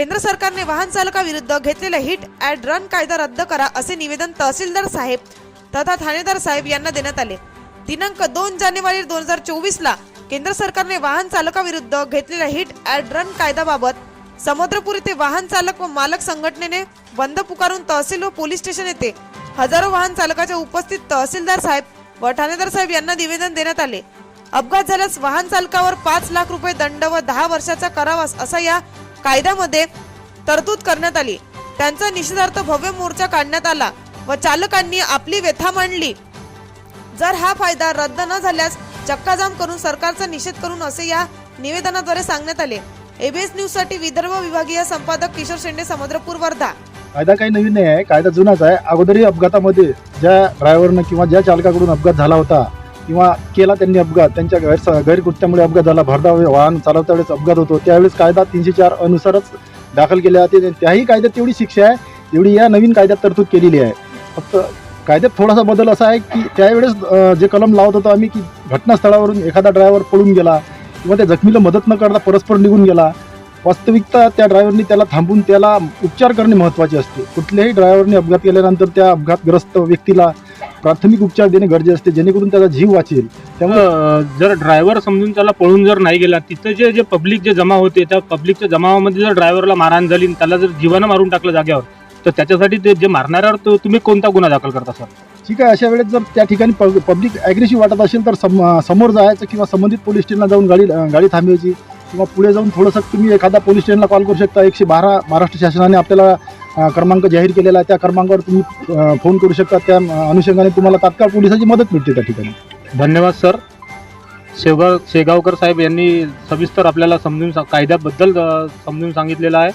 केंद्र सरकारने वाहन चालकाविरुद्ध घेतलेला हिट अँड रन कायदा रद्द करा असे निवेदन तहसीलदार साहेब तथा ठाणेदार साहेब यांना देण्यात आले. दिनांक दोन जानेवारी दोन हजार चोवीस ला केंद्र सरकारने वाहन चालकाविरुद्ध घेतलेल्या हिट अँड रन कायद्याबाबत समुद्रपूर येथे वाहन चालक व मालक संघटनेने बंद पुकारून तहसील व पोलीस स्टेशन येथे हजारो वाहन चालकाच्या उपस्थित तहसीलदार साहेब व ठाणेदार साहेब यांना निवेदन देण्यात आले. अपघात झाल्यास वाहन चालकावर पाच लाख रुपये दंड व दहा वर्षाचा करावास असा या कायद्यामध्ये तरतूद करण्यात आली. त्यांचा निषेधार्थ भव्य मोर्चा काढण्यात आला व चालकांनी आपली व्यथा मांडली. जर हा फायदा रद्द न झाल्यास चक्काजाम करून सरकारचा निषेध करून असे या निवेदनाद्वारे सांगण्यात आले. एबीएस न्यूजसाठी विदर्भ विभागीय संपादक किशोर शेंडे समुद्रपूर वर्धा. कायदा काही नवीन नाही आहे. कायदा जुनाच आहे. अगोदरही अपघातामध्ये ज्या ड्रायव्हरनं किंवा ज्या चालकाकडून अपघात झाला होता किंवा केला त्यांनी अपघात त्यांच्या गैर गैरकृत्यामुळे अपघात झाला भरधाव वाहन चालवता वेळेस अपघात होतो. त्यावेळेस कायदा तीनशे चार अनुसारच दाखल केले जाते. त्याही कायद्यात तेवढी शिक्षा आहे तेवढी या नवीन कायद्यात तरतूद केलेली आहे. फक्त कायद्यात थोडासा बदल असा आहे की त्यावेळेस जे कलम लावत होतो आम्ही की घटनास्थळावरून एखादा ड्रायव्हर पळून गेला किंवा त्या जखमीला मदत न करता परस्पर निघून गेला वास्तविकता त्या ड्रायव्हरनी त्याला थांबून त्याला उपचार करणे महत्त्वाचे असते. कुठल्याही ड्रायव्हरने अपघात केल्यानंतर त्या अपघातग्रस्त व्यक्तीला प्राथमिक उपचार देणे गरजेचे असते जेणेकरून त्याचा जीव वाचेल. त्यामुळे जर ड्रायव्हर समजून त्याला पळून जर नाही गेला तिथं जे जे पब्लिक जे जमा होते त्या पब्लिकच्या जमावामध्ये जर ड्रायव्हरला मारहाण झाली त्याला जर जीवानं मारून टाकलं जाग्यावर तर त्याच्यासाठी ते जे मारणाऱ्यावर तो तुम्ही कोणता गुन्हा दाखल करता सर? ठीक आहे अशा वेळेस जर त्या ठिकाणी पब्लिक ॲग्रेसिव्ह वाटत असेल तर सम समोर जायचं किंवा संबंधित पोलीस स्टेशनला जाऊन गाडी गाडी थांबवायची किंवा पुढे जाऊन थोडंसं तुम्ही एखादा पोलीस स्टेशनला कॉल करू शकता. एकशे बारा महाराष्ट्र शासनाने आपल्याला क्रमांक जाहीर केलेला आहे. त्या क्रमांकावर तुम्ही फोन करू शकता. त्या अनुषंगाने तुम्हाला तात्काळ पोलिसाची मदत मिळते त्या ठिकाणी. धन्यवाद सर. शेवगाव शेगावकर साहेब यांनी सविस्तर आपल्याला समजून सा- कायद्याबद्दल समजून सांगितलेलं आहे.